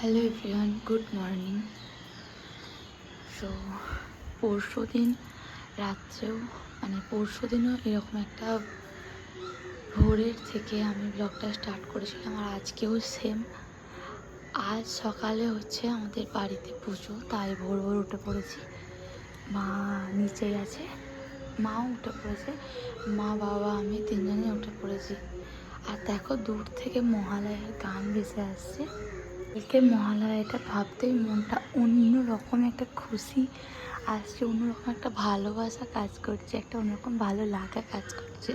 Hello everyone good morning so পরশু দিন রাত্রেও মানে পরশু দিনও এরকম একটা ভোরের থেকে আমি ব্লগটা স্টার্ট করেছিলাম আর আজকেও সেম আজ সকালে হচ্ছে আমাদের বাড়িতে পুজো, তাই ভোর ভোর উঠে পড়েছি। মা নিচেই আছে, মাও উঠে পড়েছে, মা, বাবা, আমি তিনজনে উঠে পড়েছি। আর দেখো দূর থেকে মহালয়ার গান ভেসে আসছে। একে মহালয়াটা ভাবতেই মনটা অন্য রকম একটা খুশি আসছে, অন্যরকম একটা ভালোবাসা কাজ করছে, একটা অন্যরকম ভালো লাগা কাজ করছে।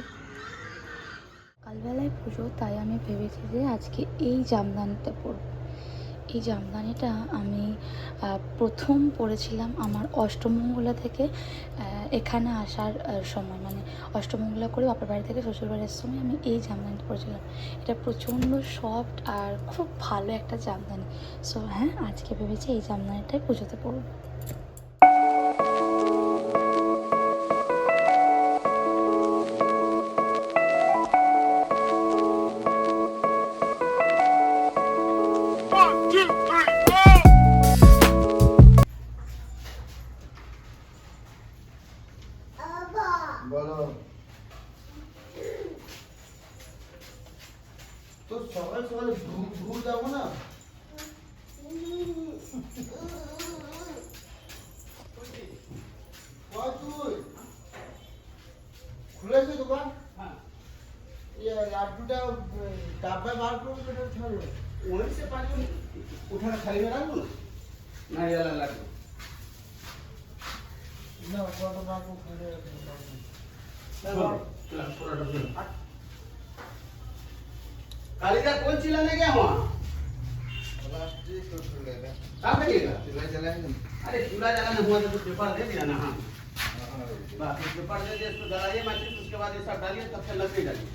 সকালবেলায় পুজো, তাই আমি ভেবেছি যে আজকে এই জামদানিটা পরবো। এই জামদানিটা আমি প্রথম পরেছিলাম আমার অষ্টমঙ্গলা থেকে এখানে আসার সময়। মানে অষ্টমঙ্গলা করে বাপার বাড়ি থেকে শ্বশুর বাড়ির সময় আমি এই জামদানিটা পরেছিলাম এটা প্রচণ্ড সফট আর খুব ভালো একটা জামদানি সো হ্যাঁ আজকে ভেবেছি এই জামদানিটাই পুজোতে পরবো বলো। তো সকাল সকালে ভুল ভুল যাব না? তুই? খুলেছে দোকান? হ্যাঁ। লাড্ডুটা ডাব্বায় বার করব সেটা ছাড়লো ওয়েছে পারব ওঠাটা খালি হয়ে না লাগবে না कालीदा कौन चिल्लाने गया वहाँ? कहाँ करिएगा अरे चूल्हा जलाने हुआ तो पेपर दे दिया ना हाँ। पेपर दे दिया इसको जलाइए माचिस उसके बाद ये सब डालिए, तब से लकड़ी डालिए।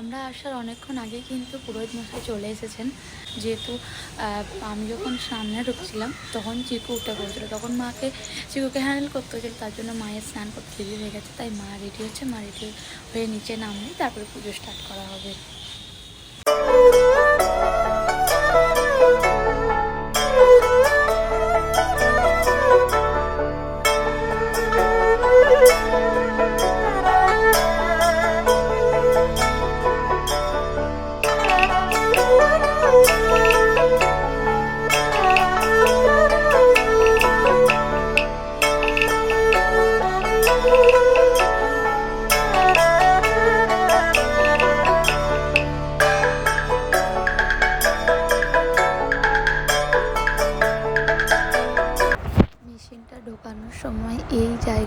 আমরা আসার অনেকক্ষণ আগে কিন্তু পুরোহিত মশাই চলে এসেছেন। যেহেতু আমি যখন সামনে ঢুকছিলাম, তখন চিকু উঠে পড়েছিল। তখন মাকে, চিকুকে হ্যান্ডেল করতে হয়েছিল, তার জন্য মায়ের স্নান করতে দেরি হয়ে গেছে। তাই মা রেডি হচ্ছে, মা রেডি হয়ে নিচে নামলে তারপরে পুজো স্টার্ট করা হবে।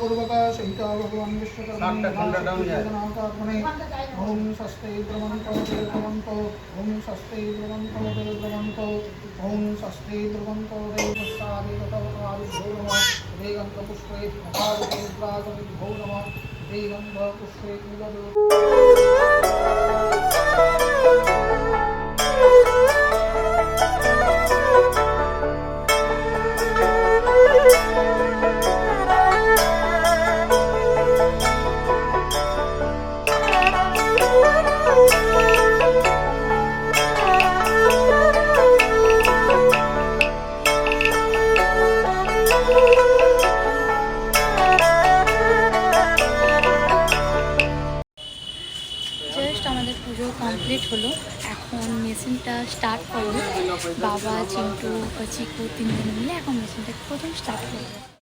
पूर्वक सहित भगवान् विश्वकर्मणि सात तक डाउन जाए। कर्मणि ओम स्वस्ति ब्रह्मन्तो ते ब्रह्मन्तो ओम स्वस्ति ब्रह्मन्तो ते ब्रह्मन्तो ओम स्वस्ति ब्रह्मन्तो ते पुष्पादि ततवादिभ्यो नमः वेगन्तपुष्पे महावते प्रागमिभ्यो नमः वेगन्तपुष्पे কমপ্লিট হলো। এখন মেশিনটা স্টার্ট করব। বাবা, চিন্টু চিকু তিনজন মিলে এখন মেশিনটা প্রথম স্টার্ট করব।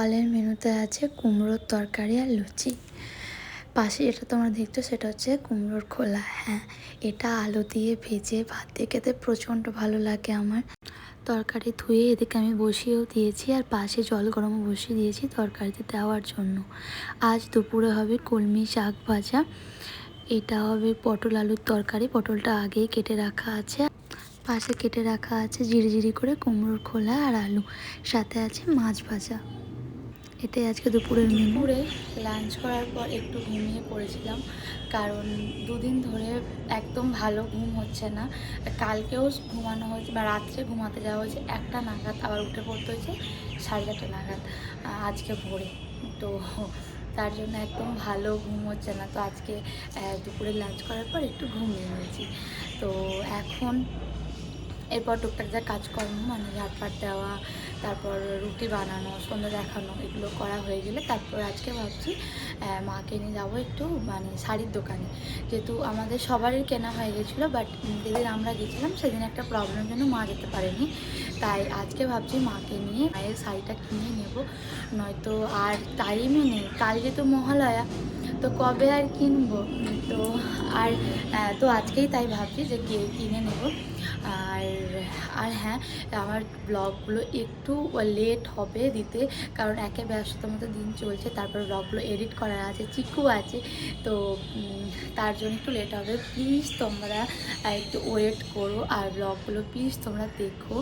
সকালের মেনুতে আছে কুমড়োর তরকারি আর লুচি। পাশে যেটা তোমরা দেখছ সেটা হচ্ছে কুমড়োর খোলা। হ্যাঁ এটা আলু দিয়ে ভেজে ভাত দিয়ে খেতে প্রচণ্ড ভালো লাগে আমার। তরকারি ধুয়ে এদিকে আমি বসিয়েও দিয়েছি আর পাশে জল গরমও বসিয়ে দিয়েছি তরকারিতে দেওয়ার জন্য। আজ দুপুরে হবে কলমি শাক ভাজা। এটা হবে পটল আলুর তরকারি। পটলটা আগেই কেটে রাখা আছে। পাশে কেটে রাখা আছে জিরিজিরি করে কুমড়োর খোলা আর আলু। সাথে আছে মাছ ভাজা। এটাই আজকে দুপুরের দুপুরে লাঞ্চ করার পর একটু ঘুমিয়ে পড়েছিলাম, কারণ দুদিন ধরে একদম ভালো ঘুম হচ্ছে না। কালকেও ঘুমানো হয়েছে বা রাত্রে ঘুমাতে যাওয়া হয়েছে, একটা নাগাদ আবার উঠে পড়তে হয়েছে সাড়ে চারটে নাগাদ আজকে ভোরে। তো তার জন্য একদম ভালো ঘুম হচ্ছে না। তো আজকে দুপুরে লাঞ্চ করার পর একটু ঘুমিয়ে নিয়েছি তো এখন এরপর টুকটাক যা কাজকর্ম মানে ঝাটপাট দেওয়া, তারপর রুটি বানানো, সন্ধ্যা দেখানো, এগুলো করা হয়ে গেলে তারপর আজকে ভাবছি মাকে নিয়ে যাব একটু মানে শাড়ির দোকানে। যেহেতু আমাদের সবারই কেনা হয়ে গেছিল বাট যেদিন আমরা গেছিলাম সেদিন একটা প্রবলেম জন্য মা যেতে পারেনি। তাই আজকে ভাবছি মাকে নিয়ে মায়ের শাড়িটা কিনে নেব। নয়তো আর টাইমই নেই। কাল যেহেতু মহালয়া তো কবে আর কিনবো? তো আর তো আজকেই তাই ভাবছি যে কে কিনে নেব। আর আর হ্যাঁ আমার ব্লগগুলো একটু লেট হবে দিতে, কারণ একে ব্যস্ততার মতো দিন চলছে, তারপর ব্লগগুলো এডিট করার আছে, চিকু আছে, তো তার জন্য একটু লেট হবে। প্লিজ তোমরা একটু ওয়েট করো, আর ব্লগগুলো প্লিজ তোমরা দেখো।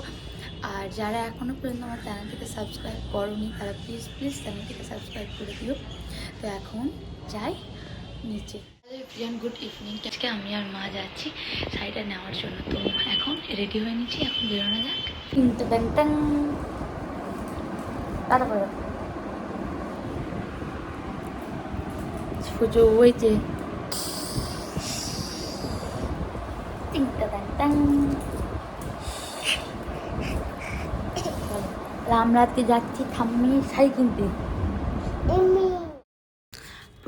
আর যারা এখনও পর্যন্ত আমার চ্যানেলটিকে সাবস্ক্রাইব করোনি, তারা প্লিজ প্লিজ চ্যানেলটিকে সাবস্ক্রাইব করে দিও। তো এখন যাই নিচে। প্রিয়ান গুড ইভিনিং আজকে আমি আর মা যাচ্ছি শাড়িটা নেওয়ার জন্য। তো এখন রেডি হয়ে নিচ্ছি এখন বেরোনো যাক। দাও। পুজো ওই যে। ট্যাং যাচ্ছি ঠাম্মি শাড়ি কিনতে।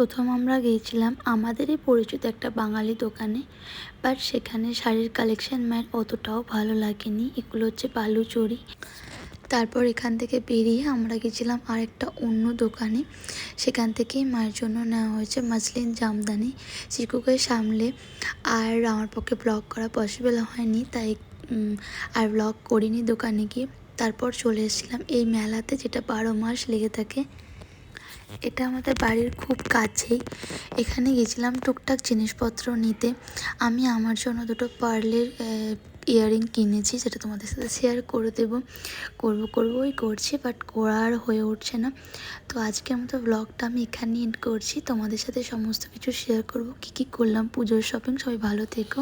প্রথম আমরা গিয়েছিলাম আমাদেরই পরিচিত একটা বাঙালি দোকানে বাট সেখানে শাড়ির কালেকশন মায়ের অতটাও ভালো লাগেনি। এগুলো হচ্ছে বালুচরি তারপর এখান থেকে বেরিয়ে আমরা গেছিলাম আরেকটা অন্য দোকানে। সেখান থেকেই মায়ের জন্য নেওয়া হয়েছে মাসলিন জামদানি। চিকুকে সামলে আর আমার পক্ষে ব্লগ করা পসিবল হয়নি, তাই আর ব্লগ করিনি দোকানে গিয়ে। তারপর চলে এসেছিলাম এই মেলাতে যেটা বারো মাস লেগে থাকে। এটা আমাদের বাড়ির খুব কাছেই। এখানে গেছিলাম টুকটাক জিনিসপত্র নিতে। আমি আমার জন্য দুটো পার্লের ইয়াররিং কিনেছি যেটা তোমাদের সাথে শেয়ার করে দেবো। করব, করবোই করছি বাট করার হয়ে উঠছে না। তো আজকের মতো ব্লগটা আমি এখানে এন্ড করছি। তোমাদের সাথে সমস্ত কিছু শেয়ার করব। কী কী করলাম? পুজোর শপিং সবাই ভালো থেকো।